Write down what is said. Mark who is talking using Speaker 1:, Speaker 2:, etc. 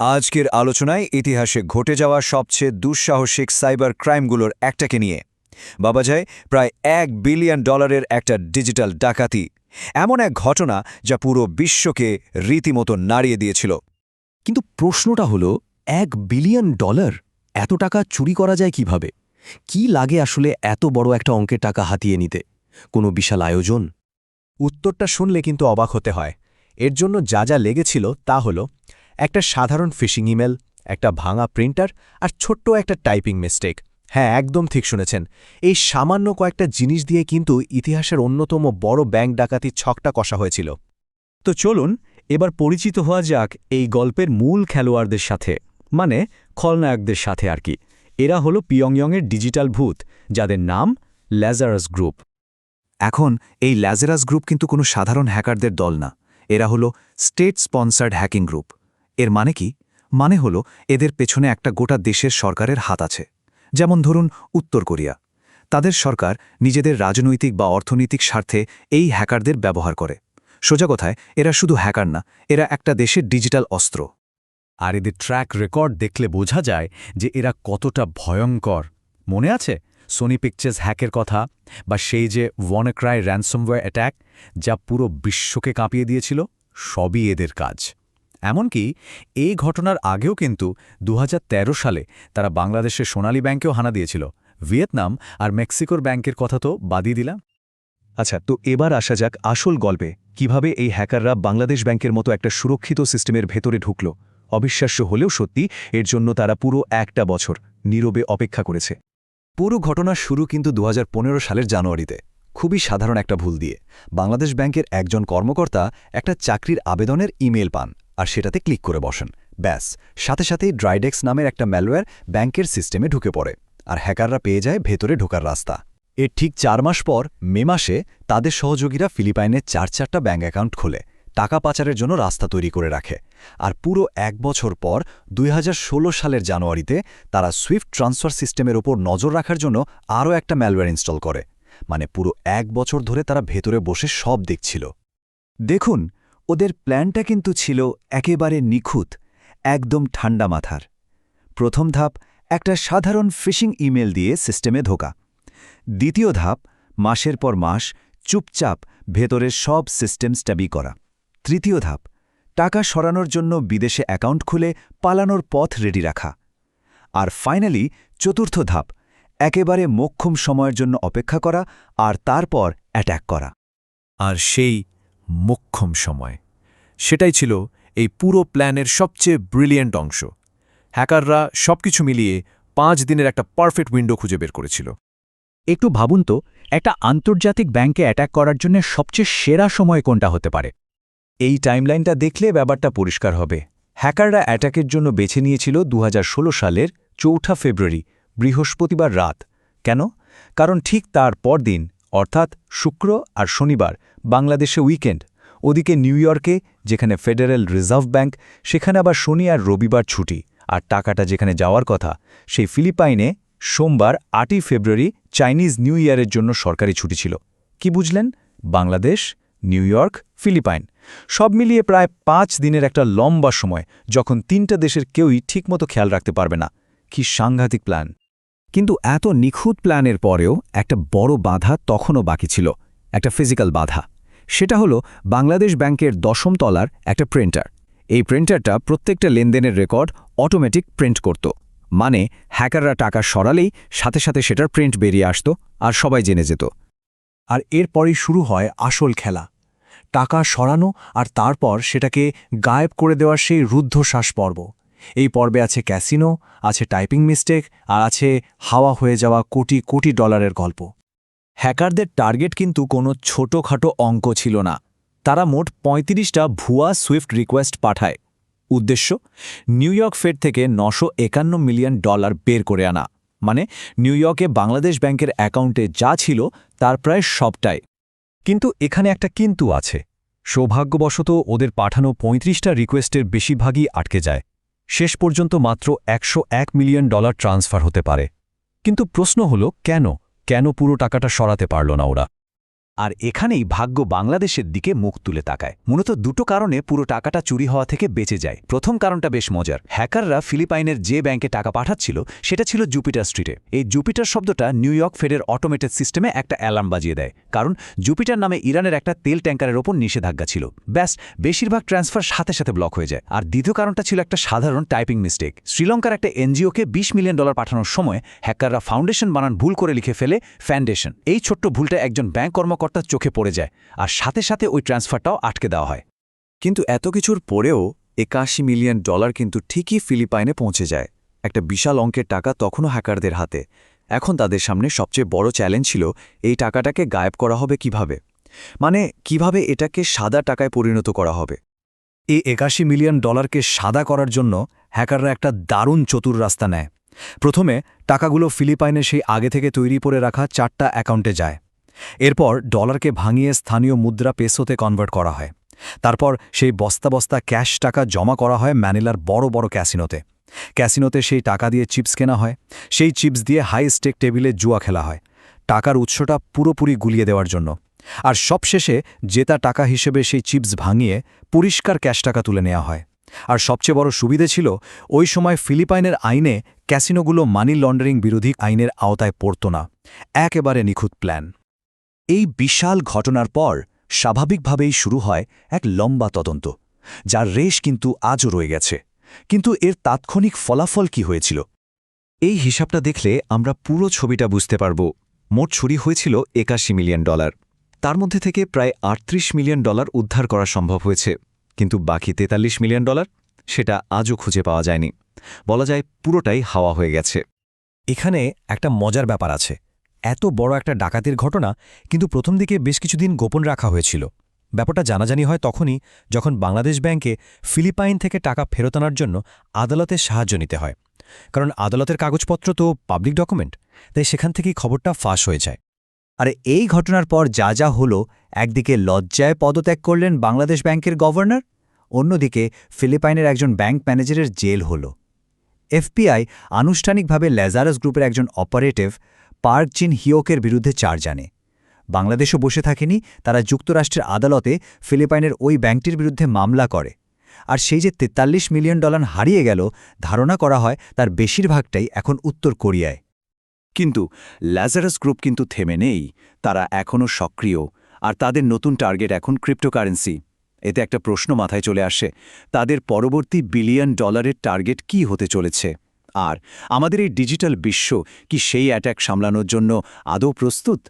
Speaker 1: আজকের আলোচনায় ইতিহাসে ঘটে যাওয়া সবচেয়ে দুঃসাহসিক সাইবার ক্রাইমগুলোর একটাকে নিয়ে। বাবা যায়, প্রায় এক বিলিয়ন ডলারের একটা ডিজিটাল ডাকাতি। এমন এক ঘটনা যা পুরো বিশ্বকে রীতিমতো নাড়িয়ে দিয়েছিল।
Speaker 2: কিন্তু প্রশ্নটা হলো, এক বিলিয়ন ডলার? এত টাকা চুরি করা যায় কীভাবে? কি লাগে আসলে এত বড় একটা অঙ্কের টাকা হাতিয়ে নিতে? কোনো বিশাল আয়োজন?
Speaker 3: উত্তরটা শুনলে কিন্তু অবাক হতে হয়। এর জন্য যা যা লেগেছিল তা হল একটা সাধারণ ফিশিং ইমেল, একটা ভাঙা প্রিন্টার আর ছোট্ট একটা টাইপিং মিস্টেক। হ্যাঁ একদম ঠিক শুনেছেন। এই সামান্য কয়েকটা জিনিস দিয়ে কিন্তু ইতিহাসের অন্যতম বড় ব্যাংক ডাকাতির ছকটা কষা হয়েছিল।
Speaker 4: তো চলুন, এবার পরিচিত হওয়া যাক এই গল্পের মূল খেলোয়াড়দের সাথে মানে খলনায়কদের সাথে আর কি। এরা হলো পিয়ংইয়ংয়ের ডিজিটাল ভূত, যাদের নাম ল্যাজারাস গ্রুপ।
Speaker 1: এখন, এই ল্যাজারাস গ্রুপ কিন্তু কোনো সাধারণ হ্যাকারদের দল না। এরা হলো স্টেট স্পন্সার্ড হ্যাকিং গ্রুপ। এর মানে কি? মানে হল, এদের পেছনে একটা গোটা দেশের সরকারের হাত আছে। যেমন ধরুন, উত্তর কোরিয়া। তাদের সরকার নিজেদের রাজনৈতিক বা অর্থনৈতিক স্বার্থে এই হ্যাকারদের ব্যবহার করে। সোজা কথায়, এরা শুধু হ্যাকার না, এরা একটা দেশের ডিজিটাল অস্ত্র।
Speaker 4: আর এদের ট্র্যাক রেকর্ড দেখলে বোঝা যায় যে এরা কতটা ভয়ঙ্কর। মনে আছে? সোনি পিকচার্স হ্যাকের কথা বা সেই যে ওয়ানক্রাই র্যানসমওয়্যার অ্যাট্যাক যা পুরো বিশ্বকে কাঁপিয়ে দিয়েছিল? সবই এদের কাজ। এমনকি এই ঘটনার আগেও কিন্তু দু হাজার তেরো সালে তারা বাংলাদেশের সোনালী ব্যাংকেও হানা দিয়েছিল। ভিয়েতনাম আর মেক্সিকোর ব্যাংকের কথা তো বাদই দিলাম।
Speaker 1: আচ্ছা তো এবার আসা যাক আসল গল্পে। কীভাবে এই হ্যাকাররা বাংলাদেশ ব্যাংকের মতো একটা সুরক্ষিত সিস্টেমের ভেতরে ঢুকল? অবিশ্বাস্য হলেও সত্যি এর জন্য তারা পুরো একটা বছর নীরবে অপেক্ষা করেছে। পুরো ঘটনার শুরু কিন্তু দু হাজার পনেরো সালের জানুয়ারিতে। খুবই সাধারণ একটা ভুল দিয়ে। বাংলাদেশ ব্যাংকের একজন কর্মকর্তা একটা চাকরির আবেদনের ইমেল পান। আর সেটাতে ক্লিক করে বসেন। ব্যাস, সাথে সাথেই ড্রাইডেক্স নামের একটা ম্যালওয়্যার ব্যাংকের সিস্টেমে ঢুকে পড়ে আর হ্যাকাররা পেয়ে যায় ভেতরে ঢোকার রাস্তা। এর ঠিক চার মাস পর, মে মাসে, তাদের সহযোগীরা ফিলিপাইনের চার চারটা ব্যাঙ্ক অ্যাকাউন্ট খোলে, টাকা পাচারের জন্য রাস্তা তৈরি করে রাখে। আর পুরো এক বছর পর, দুই হাজার ষোলো সালের জানুয়ারিতে, তারা সুইফট ট্রান্সফার সিস্টেমের ওপর নজর রাখার জন্য আরও একটা ম্যালওয়্যার ইনস্টল করে। মানে পুরো এক বছর ধরে তারা ভেতরে বসে সব দেখছিল। দেখুন ওদের প্ল্যানটা কিন্তু ছিল একেবারে নিখুঁত, একদম ঠান্ডা মাথার। প্রথম ধাপ, একটা সাধারণ ফিশিং ইমেল দিয়ে সিস্টেমে ধোকা দ্বিতীয় ধাপ, মাসের পর মাস চুপচাপ ভেতরের সব সিস্টেম স্ট্যাবি করা। তৃতীয় ধাপ, টাকা সরানোর জন্য বিদেশে অ্যাকাউন্ট খুলে পালানোর পথ রেডি রাখা। আর ফাইনালি, চতুর্থ ধাপ, একেবারে মোক্ষম সময়ের জন্য অপেক্ষা করা আর তারপর অ্যাট্যাক করা।
Speaker 3: আর সেই মোক্ষম সময়। সেটাই ছিল এই পুরো প্ল্যানের সবচেয়ে ব্রিলিয়েন্ট অংশ। হ্যাকাররা সবকিছু মিলিয়ে পাঁচ দিনের একটা পারফেক্ট উইন্ডো খুঁজে বের করেছিল।
Speaker 4: একটু ভাবুন তো, একটা আন্তর্জাতিক ব্যাংকে অ্যাটাক করার জন্য সবচেয়ে সেরা সময় কোনটা হতে পারে?
Speaker 1: এই টাইমলাইনটা দেখলে ব্যাপারটা পরিষ্কার হবে। হ্যাকাররা অ্যাটাকের জন্য বেছে নিয়েছিল দু হাজার ষোলো সালের চৌঠা ফেব্রুয়ারি, বৃহস্পতিবার রাত। কেন? কারণ ঠিক তার পরদিন, অর্থাৎ শুক্র আর শনিবার বাংলাদেশে উইকেন্ড, ওদিকে নিউ ইয়র্কে, যেখানে ফেডারেল রিজার্ভ ব্যাংক, সেখানে আবার শনি আর রবিবার ছুটি। আর টাকাটা যেখানে যাওয়ার কথা, সেই ফিলিপাইনে সোমবার আটই ফেব্রুয়ারি চাইনিজ নিউ ইয়ারের জন্য সরকারি ছুটি ছিল। কি বুঝলেন? Bangladesh, New York, Philippines. সব মিলিয়ে প্রায় পাঁচ দিনের একটা লম্বা সময়, যখন তিনটা দেশের কেউই ঠিকমতো খেয়াল রাখতে পারবে না। কি সাংঘাতিক প্ল্যান। কিন্তু এত নিখুঁত প্ল্যানের পরেও একটা বড় বাধা তখনও বাকি ছিল। একটা ফিজিক্যাল বাধা। সেটা হলো বাংলাদেশ ব্যাংকের দশম তলার একটা প্রিন্টার এই প্রিন্টারটা প্রত্যেকটা লেনদেনের রেকর্ড অটোমেটিক প্রিন্ট করত। মানে হ্যাকাররা টাকা সরালেই সাথে সাথে সেটার প্রিন্ট বেরিয়ে আসত আর সবাই জেনে যেত।
Speaker 3: আর এরপরই শুরু হয় আসল খেলা। টাকা সরানো আর তারপর সেটাকে গায়েব করে দেওয়ার সেই রুদ্ধশ্বাস পর্ব। এই পর্বে আছে ক্যাসিনো আছে টাইপিং মিস্টেক আর আছে হাওয়া হয়ে যাওয়া কোটি কোটি ডলারের গল্প।
Speaker 1: হ্যাকারদের টার্গেট কিন্তু কোনো ছোটখাটো অঙ্ক ছিল না। তারা মোট পঁয়ত্রিশটা ভুয়া সুইফট রিকোয়েস্ট পাঠায়। উদ্দেশ্য, নিউ ইয়র্ক ফেড থেকে নশো মিলিয়ন ডলার বের করে আনা। মানে নিউ ইয়র্কে বাংলাদেশ ব্যাংকের অ্যাকাউন্টে যা ছিল তার প্রায় সবটাই।
Speaker 4: কিন্তু এখানে একটা কিন্তু আছে। সৌভাগ্যবশত ওদের পাঠানো ৩৫টা রিকোয়েস্টের বেশিরভাগই আটকে যায়। শেষ পর্যন্ত মাত্র একশো এক মিলিয়ন ডলার ট্রান্সফার হতে পারে। কিন্তু প্রশ্ন হল, কেন? কেন পুরো টাকাটা সরাতে পারল না ওরা?
Speaker 1: আর এখানেই ভাগ্য বাংলাদেশের দিকে মুখ তুলে তাকায়। মূলত দুটো কারণে পুরো টাকাটা চুরি হওয়া থেকে বেঁচে যায়। প্রথম কারণটা বেশ মজার। হ্যাকাররা ফিলিপাইনের যে ব্যাংকে টাকা পাঠাচ্ছিল, সেটা ছিল জুপিটার স্ট্রিটে। এই জুপিটার শব্দটা নিউ ইয়র্ক ফেডের অটোমেটেড সিস্টেমে একটা অ্যালার্ম বাজিয়ে দেয়। কারণ জুপিটার নামে ইরানের একটা তেল ট্যাঙ্কারের ওপর নিষেধাজ্ঞা ছিল। ব্যাস, বেশিরভাগ ট্রান্সফার সাথে সাথে ব্লক হয়ে যায়। আর দ্বিতীয় কারণটা ছিল একটা সাধারণ টাইপিং মিস্টেক। শ্রীলঙ্কার একটা এনজিওকে বিশ মিলিয়ন ডলার পাঠানোর সময় হ্যাকাররা ফাউন্ডেশন বানান ভুল করে লিখে ফেলে ফ্যান্ডেশন। এই ছোট্ট ভুলটা একজন ব্যাংক কর্মকর্তার চোখে পড়ে যায় আর সাথে সাথে ওই ট্রান্সফারটাও আটকে দেওয়া হয়।
Speaker 2: কিন্তু এত কিছুর পরেও একাশি মিলিয়ন ডলার কিন্তু ঠিকই ফিলিপাইনে পৌঁছে যায়। একটা বিশাল অঙ্কের টাকা তখনও হ্যাকারদের হাতে। এখন তাদের সামনে সবচেয়ে বড় চ্যালেঞ্জ ছিল, এই টাকাটাকে গায়েব করা হবে কীভাবে? মানে কীভাবে এটাকে সাদা টাকায় পরিণত করা হবে?
Speaker 4: এই একাশি মিলিয়ন ডলারকে সাদা করার জন্য হ্যাকাররা একটা দারুণ চতুর রাস্তা নেয়। প্রথমে, টাকাগুলো ফিলিপাইনে সেই আগে থেকে তৈরি করে রাখা চারটা অ্যাকাউন্টে যায়। এরপর ডলারকে ভাঙিয়ে স্থানীয় মুদ্রা পেসোতে কনভার্ট করা হয়। তারপর সেই বস্তা বস্তা ক্যাশ টাকা জমা করা হয় ম্যানিলার বড় বড় ক্যাসিনোতে। ক্যাসিনোতে সেই টাকা দিয়ে চিপস কেনা হয়, সেই চিপস দিয়ে হাই স্টেক টেবিলে জুয়া খেলা হয়, টাকার উৎসটা পুরোপুরি গুলিয়ে দেওয়ার জন্য। আর সবশেষে জেতা টাকা হিসেবে সেই চিপস ভাঙিয়ে পরিষ্কার ক্যাশ টাকা তুলে নেওয়া হয়। আর সবচেয়ে বড় সুবিধে ছিল, ওই সময় ফিলিপাইনের আইনে ক্যাসিনোগুলো মানি লন্ডারিং বিরোধী আইনের আওতায় পড়ত না। একেবারে নিখুঁত প্ল্যান।
Speaker 1: এই বিশাল ঘটনার পর স্বাভাবিকভাবেই শুরু হয় এক লম্বা তদন্ত, যার রেশ কিন্তু আজও রয়ে গেছে। কিন্তু এর তাৎক্ষণিক ফলাফল কি হয়েছিল? এই হিসাবটা দেখলে আমরা পুরো ছবিটা বুঝতে পারব। মোট চুরি হয়েছিল একাশি মিলিয়ন ডলার। তার মধ্যে থেকে প্রায় আটত্রিশ মিলিয়ন ডলার উদ্ধার করা সম্ভব হয়েছে। কিন্তু বাকি তেতাল্লিশ মিলিয়ন ডলার সেটা আজও খুঁজে পাওয়া যায়নি। বলা যায় পুরোটাই হাওয়া হয়ে গেছে।
Speaker 3: এখানে একটা মজার ব্যাপার আছে। এত বড় একটা ডাকাতির ঘটনা কিন্তু প্রথম দিকে বেশ কিছুদিন গোপন রাখা হয়েছিল। ব্যাপারটা জানাজানি হয় তখনই যখন বাংলাদেশ ব্যাংকে ফিলিপাইন থেকে টাকা ফেরত আনার জন্য আদালতের সাহায্য নিতে হয়। কারণ আদালতের কাগজপত্র তো পাবলিক ডকুমেন্ট, তাই সেখান থেকেই খবরটা ফাঁস হয়ে যায়।
Speaker 5: আর এই ঘটনার পর যা যা হলো, একদিকে লজ্জায় পদত্যাগ করলেন বাংলাদেশ ব্যাংকের গভর্নর, অন্যদিকে ফিলিপাইনের একজন ব্যাংক ম্যানেজারের জেল হল। এফবিআই আনুষ্ঠানিকভাবে ল্যাজারাস গ্রুপের একজন অপারেটিভ পার্ক জিন হিয়োকের বিরুদ্ধে চার জানে। বাংলাদেশও বসে থাকেনি, তারা যুক্তরাষ্ট্রের আদালতে ফিলিপাইনের ওই ব্যাংকটির বিরুদ্ধে মামলা করে। আর সেই যে তেতাল্লিশ মিলিয়ন ডলার হারিয়ে গেল, ধারণা করা হয় তার বেশিরভাগটাই এখন উত্তর কোরিয়ায়।
Speaker 1: কিন্তু ল্যাজারাস গ্রুপ কিন্তু থেমে নেই, তারা এখনও সক্রিয়, আর তাদের নতুন টার্গেট এখন ক্রিপ্টোকারেন্সি। এতে একটা প্রশ্ন মাথায় চলে আসে, তাদের পরবর্তী বিলিয়ন ডলারের টার্গেট কি হতে চলেছে? আর আমাদের এই ডিজিটাল বিশ্ব কি সেই অ্যাট্যাক সামলানোর জন্য আদৌ প্রস্তুত?